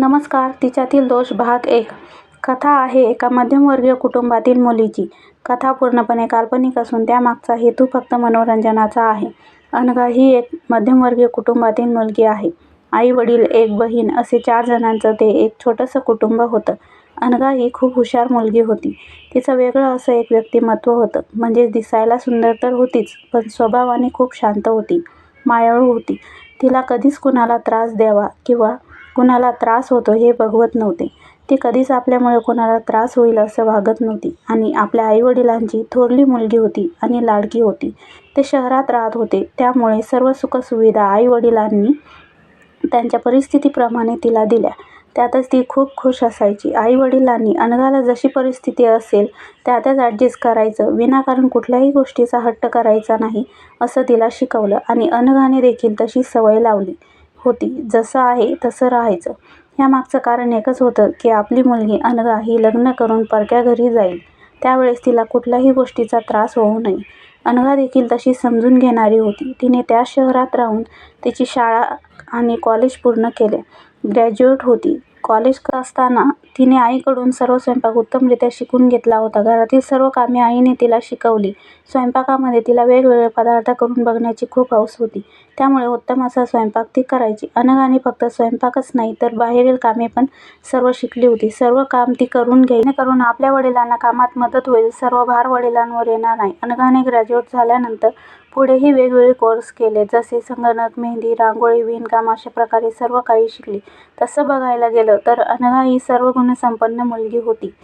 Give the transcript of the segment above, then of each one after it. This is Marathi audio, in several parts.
नमस्कार तिच्यातील दोष भाग एक कथा आहे एका मध्यमवर्गीय कुटुंबातील मुलीची. कथा पूर्णपणे काल्पनिक असून त्यामागचा हेतू फक्त मनोरंजनाचा आहे. अनघा ही एक मध्यमवर्गीय कुटुंबातील मुलगी आहे. आई-वडील, एक बहीण असे चार जणांचं ते एक छोटंसं कुटुंब होतं. अनघा ही खूप हुशार मुलगी होती. तिचं वेगळं असं एक व्यक्तिमत्व होतं. म्हणजेच दिसायला सुंदर तर होतीच, पण स्वभावाने खूप शांत होती, मायाळू होती. तिला कधीच कुणाला त्रास द्यावा किंवा कुणाला त्रास होतो हे बघवत नव्हते. ती कधीच आपल्यामुळे कोणाला त्रास होईल असं वागत नव्हती आणि आपल्या आईवडिलांची थोरली मुलगी होती आणि लाडकी होती. ते शहरात राहत होते, त्यामुळे सर्व सुखसुविधा आईवडिलांनी त्यांच्या परिस्थितीप्रमाणे तिला दिल्या. त्यातच ती खूप खुश असायची. आईवडिलांनी अनघाला जशी परिस्थिती असेल त्यातच ॲडजस्ट करायचं, विनाकारण कुठल्याही गोष्टीचा हट्ट करायचा नाही असं तिला शिकवलं आणि अनघाने देखील तशी सवय लावली होती. जसं आहे तसं राहायचं. ह्यामागचं कारण एकच होतं की आपली मुलगी अनघा ही लग्न करून परक्या घरी जाईल, त्यावेळेस तिला कुठल्याही गोष्टीचा त्रास होऊ नये. अनघा देखील तशी समजून घेणारी होती. तिने त्याच शहरात राहून तिची शाळा आणि कॉलेज पूर्ण केले. ग्रॅज्युएट होती. कॉलेज असताना तिने आईकडून सर्व स्वयंपाक उत्तमरीत्या शिकून घेतला होता. घरातील सर्व कामे आईने तिला शिकवली. स्वयंपाकामध्ये तिला वेगवेगळे पदार्थ करून बघण्याची खूप हौस होती, त्यामुळे उत्तम असा स्वयंपाक ती करायची. अनघाने फक्त स्वयंपाकच नाही तर बाहेरील कामे पण सर्व शिकली होती. सर्व काम ती करून घ्यायची, जेणेकरून आपल्या वडिलांना कामात मदत होईल, सर्व भार वडिलांवर येणार नाही. अनघाने ग्रॅज्युएट झाल्यानंतर पुढेही वेगवेगळे कोर्स केले, जसे संगणक, मेहंदी, रांगोळी, विणकाम अशा प्रकारे सर्व काही शिकली. तसं बघायला गेलं तर अनघा ही सर्व गुणसंपन्न मुलगी होती.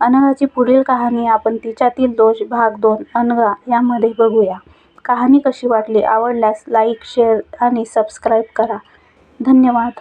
अनघाची पुढील कहाणी आपण तिच्यातील दोष भाग दोन अनघा यामध्ये बघूया. कहाणी कशी वाटली? आवडल्यास लाईक, शेअर आणि सबस्क्राईब करा. धन्यवाद.